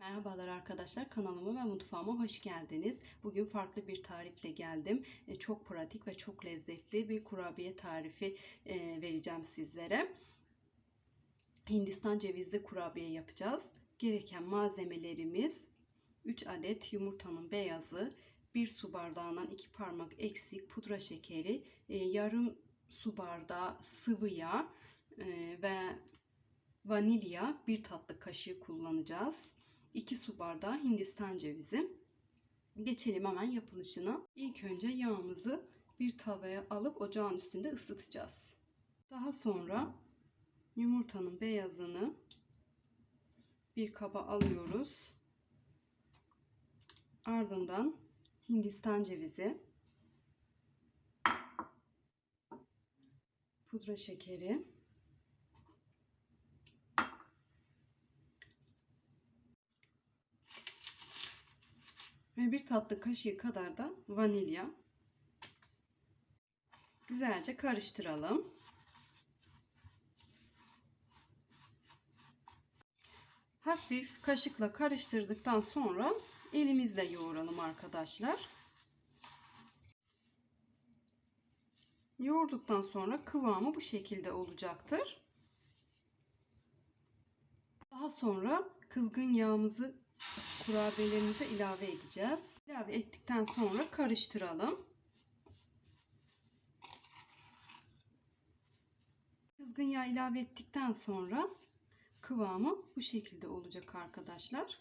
Merhabalar arkadaşlar kanalıma ve mutfağıma hoş geldiniz. Bugün farklı bir tarifle geldim. E, Çok pratik ve çok lezzetli bir kurabiye tarifi e, vereceğim sizlere. Hindistan cevizli kurabiye yapacağız. Gereken malzemelerimiz 3 adet yumurtanın beyazı, 1 su bardağından 2 parmak eksik pudra şekeri, e, yarım su bardağı sıvı yağ ve vanilya 1 tatlı kaşığı kullanacağız. 2 su bardağı hindistan cevizi. Geçelim hemen yapılışına. İlk önce yağımızı bir tavaya alıp ocağın üstünde ısıtacağız. Daha sonra yumurtanın beyazını bir kaba alıyoruz. Ardından hindistan cevizi, pudra şekeri, ve bir tatlı kaşığı kadar da vanilya. Güzelce karıştıralım. Hafif kaşıkla karıştırdıktan sonra elimizle yoğuralım arkadaşlar. Yoğurduktan sonra kıvamı bu şekilde olacaktır. Daha sonra kızgın yağımızı kurabiyelerimize ilave edeceğiz. İlave ettikten sonra karıştıralım. Kızgın yağ ilave ettikten sonra kıvamı bu şekilde olacak arkadaşlar.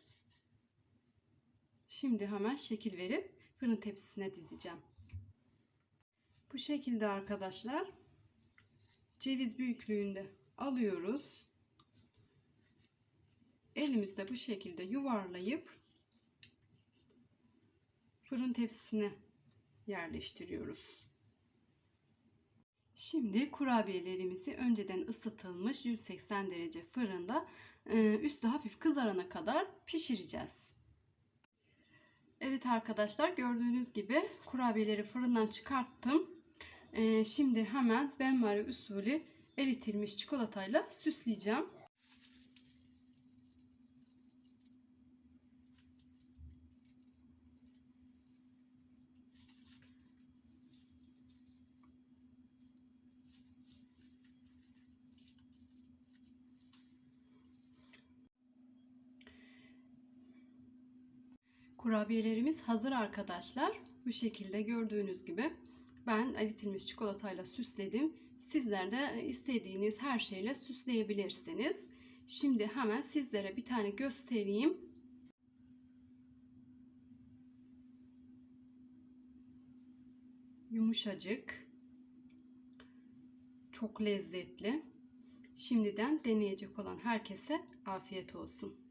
Şimdi hemen şekil verip fırın tepsisine dizeceğim. Bu şekilde arkadaşlar ceviz büyüklüğünde alıyoruz. Elimizde bu şekilde yuvarlayıp fırın tepsisine yerleştiriyoruz. Şimdi kurabiyelerimizi önceden ısıtılmış 180 derece fırında üstü hafif kızarana kadar pişireceğiz. Evet arkadaşlar gördüğünüz gibi kurabiyeleri fırından çıkarttım. Şimdi hemen benmari usulü eritilmiş çikolatayla süsleyeceğim. Kurabiyelerimiz hazır arkadaşlar. Bu şekilde gördüğünüz gibi ben eritilmiş çikolatayla süsledim. Sizler de istediğiniz her şeyle süsleyebilirsiniz. Şimdi hemen sizlere bir tane göstereyim. Yumuşacık. Çok lezzetli. Şimdiden deneyecek olan herkese afiyet olsun.